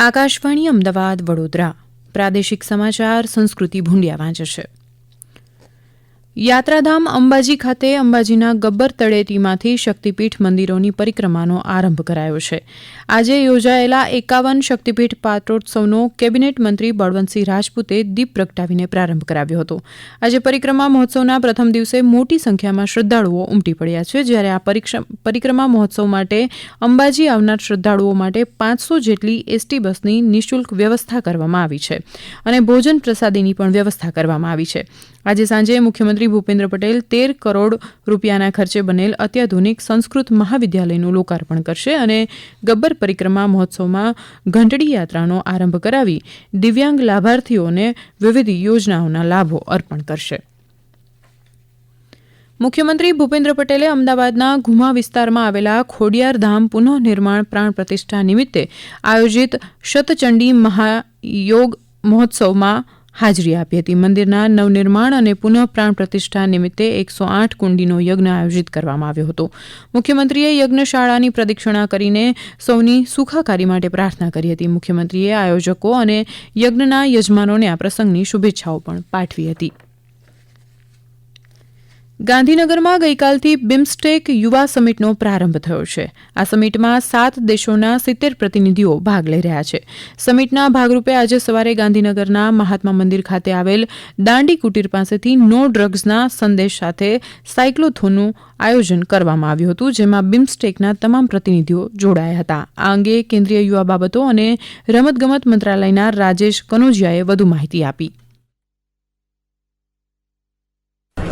આકાશવાણી અમદાવાદ વડોદરા પ્રાદેશિક સમાચાર સંસ્કૃતિ ભૂંડિયા વાંચે છે. યાત્રાધામ અંબાજી ખાતે અંબાજીના ગબ્બર તળેટીમાંથી શક્તિપીઠ મંદિરોની પરિક્રમાનો આરંભ કરાયો છે. આજે યોજાયેલા એકાવન શક્તિપીઠ પાત્રોત્સવનો કેબિનેટ મંત્રી બળવંતસિંહ રાજપૂતે દીપ પ્રગટાવીને પ્રારંભ કરાવ્યો હતો. આજે પરિક્રમા મહોત્સવના પ્રથમ દિવસે મોટી સંખ્યામાં શ્રદ્ધાળુઓ ઉમટી પડ્યા છે. જ્યારે આ પરિક્રમા મહોત્સવ માટે અંબાજી આવનાર શ્રદ્ધાળુઓ માટે પાંચસો જેટલી એસટી બસની નિઃશુલ્ક વ્યવસ્થા કરવામાં આવી છે અને ભોજન પ્રસાદીની પણ વ્યવસ્થા કરવામાં આવી છે. આજે સાંજે મુખ્યમંત્રી ભૂપેન્દ્ર પટેલ તેર કરોડ રૂપિયાના ખર્ચે બનેલ અત્યાધુનિક સંસ્કૃત મહાવિદ્યાલયનું લોકાર્પણ કરશે અને ગબ્બર પરિક્રમા મહોત્સવમાં ઘંટડી યાત્રાનો આરંભ કરાવી દિવ્યાંગ લાભાર્થીઓને વિવિધ યોજનાઓના લાભો અર્પણ કરશે. મુખ્યમંત્રી ભૂપેન્દ્ર પટેલે અમદાવાદના ઘુમા વિસ્તારમાં આવેલા ખોડિયાર ધામ પુનઃનિર્માણ પ્રાણ પ્રતિષ્ઠા નિમિત્તે આયોજિત શતચંડી મહાયોગ મહોત્સવમાં હાજરી આપી હતી. મંદિરના નવનિર્માણ અને પુનઃ પ્રાણ પ્રતિષ્ઠા નિમિત્તે એકસો આઠ કુંડીનો યજ્ઞ આયોજિત કરવામાં આવ્યો હતો. મુખ્યમંત્રીએ યજ્ઞશાળાની પ્રદક્ષિણા કરીને સૌની સુખાકારી માટે પ્રાર્થના કરી હતી. મુખ્યમંત્રીએ આયોજકો અને યજ્ઞના યજમાનોને આ પ્રસંગની શુભેચ્છાઓ પણ પાઠવી હતી. ગાંધીનગરમાં ગઈકાલથી બિમ્સ્ટેક યુવા સમિટનો પ્રારંભ થયો છે. આ સમિટમાં સાત દેશોના સિત્તેર પ્રતિનિધિઓ ભાગ લઈ રહ્યા છે. સમિટના ભાગરૂપે આજે સવારે ગાંધીનગરના મહાત્મા મંદિર ખાતે આવેલ દાંડી કુટીર પાસેથી નો ડ્રગ્સના સંદેશ સાથે સાયક્લોથોનનું આયોજન કરવામાં આવ્યું હતું, જેમાં બિમ્સટેકના તમામ પ્રતિનિધિઓ જોડાયા હતા. આ અંગે કેન્દ્રીય યુવા બાબતો અને રમતગમત મંત્રાલયના રાજેશ કનોજિયાએ વધુ માહિતી આપી.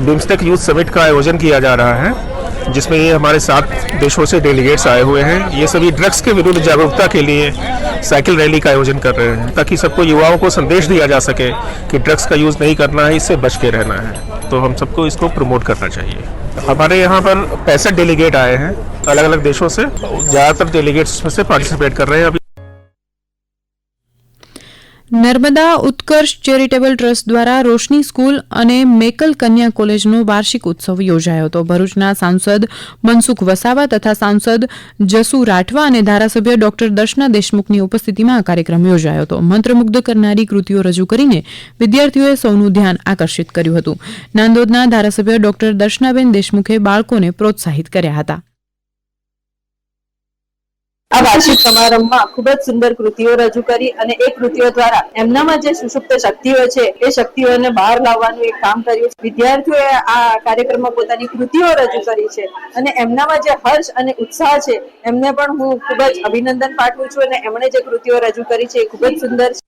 बिम्स्टेक यूथ समिट का आयोजन किया जा रहा है, जिसमें ये हमारे सात देशों से डेलीगेट्स आए हुए हैं। ये सभी ड्रग्स के विरुद्ध जागरूकता के लिए साइकिल रैली का आयोजन कर रहे हैं, ताकि सबको युवाओं को संदेश दिया जा सके कि ड्रग्स का यूज़ नहीं करना है, इससे बच के रहना है। तो हम सबको इसको प्रमोट करना चाहिए। हमारे यहाँ पर पैंसठ डेलीगेट आए हैं अलग अलग देशों से, ज़्यादातर डेलीगेट्स उसमें से पार्टिसिपेट कर रहे हैं। अभी નર્મદા ઉત્કર્ષ ચેરિટેબલ ટ્રસ્ટ દ્વારા રોશની સ્કૂલ અને મેકલ કન્યા કોલેજનો વાર્ષિક ઉત્સવ યોજાયો હતો. ભરૂચના સાંસદ મનસુખ વસાવા તથા સાંસદ જસુ રાઠવા અને ધારાસભ્ય ડોક્ટર દર્શના દેશમુખની ઉપસ્થિતિમાં આ કાર્યક્રમ યોજાયો હતો. મંત્રમુગ્ધ કરનારી કૃતિઓ રજૂ કરીને વિદ્યાર્થીઓએ સૌનું ધ્યાન આકર્ષિત કર્યું હતું. નાંદોદના ધારાસભ્ય ડોક્ટર દર્શનાબેન દેશમુખે બાળકોને પ્રોત્સાહિત કર્યા હતા. આ વાર્ષિક સમારંભમાં ખૂબ જ સુંદર કૃતિઓ રજૂ કરી અને એ કૃતિઓ દ્વારા એમનામાં જે સુષુપ્ત શક્તિઓ છે, એ શક્તિઓને બહાર લાવવાનું એક કામ કર્યું છે. વિદ્યાર્થીઓએ આ કાર્યક્રમમાં પોતાની કૃતિઓ રજૂ કરી છે અને એમનામાં જે હર્ષ અને ઉત્સાહ છે, એમને પણ હું ખૂબ જ અભિનંદન પાઠવું છું અને એમણે જે કૃતિઓ રજૂ કરી છે, એ ખૂબ જ સુંદર છે.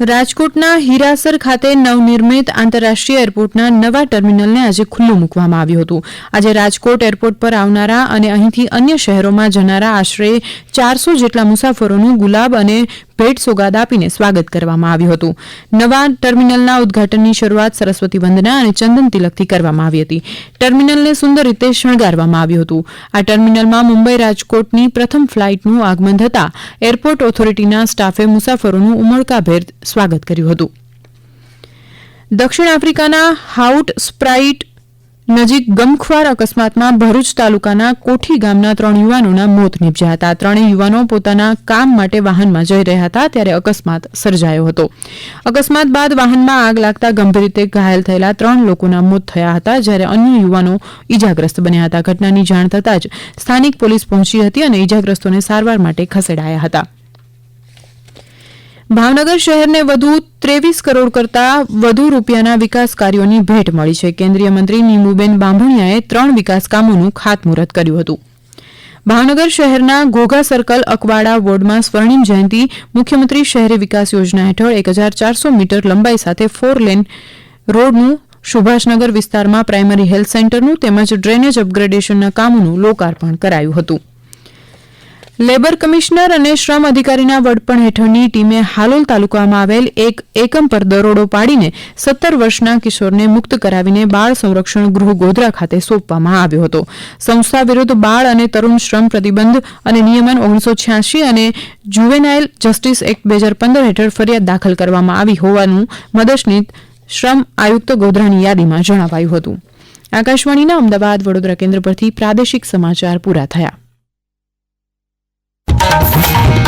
રાજકોટના હીરાસર ખાતે નવનિર્મિત આંતરરાષ્ટ્રીય એરપોર્ટના નવા ટર્મિનલને આજે ખુલ્લું મૂકવામાં આવ્યું હતું. આજે રાજકોટ એરપોર્ટ પર આવનારા અને અહીંથી અન્ય શહેરોમાં જનારા આશરે ચારસો જેટલા મુસાફરોનું ગુલાબ અને ભેટ સોગાદ આપીને સ્વાગત કરવામાં આવ્યું હતું. નવા ટર્મિનલના ઉદઘાટનની શરૂઆત સરસ્વતી વંદના અને ચંદન તિલકથી કરવામાં આવી હતી. ટર્મિનલને સુંદર રીતે શણગારવામાં આવ્યું હતું. આ ટર્મિનલમાં મુંબઈ રાજકોટની પ્રથમ ફ્લાઇટનું આગમન થતાં એરપોર્ટ ઓથોરિટીના સ્ટાફે મુસાફરોનું ઉમળકાભેર સ્વાગત કર્યું હતું. દક્ષિણ આફ્રિકાના હાઉટ સ્પ્રાઇટ નજીક ગમખ્વાર અકસ્માતમાં ભરૂચ તાલુકાના કોઠી ગામના ત્રણ યુવાનોના મોત નીપજ્યા હતા. ત્રણેય યુવાનો પોતાના કામ માટે વાહનમાં જઈ રહ્યા હતા ત્યારે અકસ્માત સર્જાયો હતો. અકસ્માત બાદ વાહનમાં આગ લાગતા ગંભીર રીતે ઘાયલ થયેલા ત્રણ લોકોના મોત થયા હતા, જ્યારે અન્ય યુવાનો ઇજાગ્રસ્ત બન્યા હતા. ઘટનાની જાણ થતાં જ સ્થાનિક પોલીસ પહોંચી હતી અને ઇજાગ્રસ્તોને સારવાર માટે ખસેડાયા હતા. ભાવનગર શહેરને વધુ ત્રેવીસ કરોડ કરતા વધુ રૂપિયાના વિકાસ કાર્યોની ભેટ મળી છે. કેન્દ્રીય મંત્રી નીમુબેન બાંભણિયાએ ત્રણ વિકાસ કામોનું ખાતમુહૂર્ત કર્યું હતું. ભાવનગર શહેરના ઘોઘા સર્કલ અકવાડા વોર્ડમાં સ્વર્ણિમ જયંતિ મુખ્યમંત્રી શહેરી વિકાસ યોજના હેઠળ એક હજાર ચારસો મીટર લંબાઈ સાથે ફોર લેન રોડનું સુભાષનગર વિસ્તારમાં પ્રાઇમરી હેલ્થ સેન્ટરનું તેમજ ડ્રેનેજ અપગ્રેડેશનના કામોનું લોકાર્પણ કરાયું હતું. લેબર કમિશનર અને શ્રમ અધિકારીના વડપણ હેઠળની ટીમે હાલોલ તાલુકામાં આવેલ એક એકમ પર દરોડો પાડીને સત્તર વર્ષના કિશોરને મુક્ત કરાવીને બાળ સંરક્ષણ ગૃહ ગોધરા ખાતે સોંપવામાં આવ્યો હતો. સંસ્થા વિરુદ્ધ બાળ અને તરુણ શ્રમ પ્રતિબંધ અને નિયમન ઓગણીસો છ્યાસી અને જુવેનાઇલ જસ્ટિસ એક્ટ બે હજાર પંદર હેઠળ ફરિયાદ દાખલ કરવામાં આવી હોવાનું મદદનીશ શ્રમ આયુક્ત ગોધરાની યાદીમાં જણાવાયું હતું. આકાશવાણીના અમદાવાદ વડોદરા કેન્દ્ર પરથી પ્રાદેશિક સમાચાર પૂરા થયા. Thank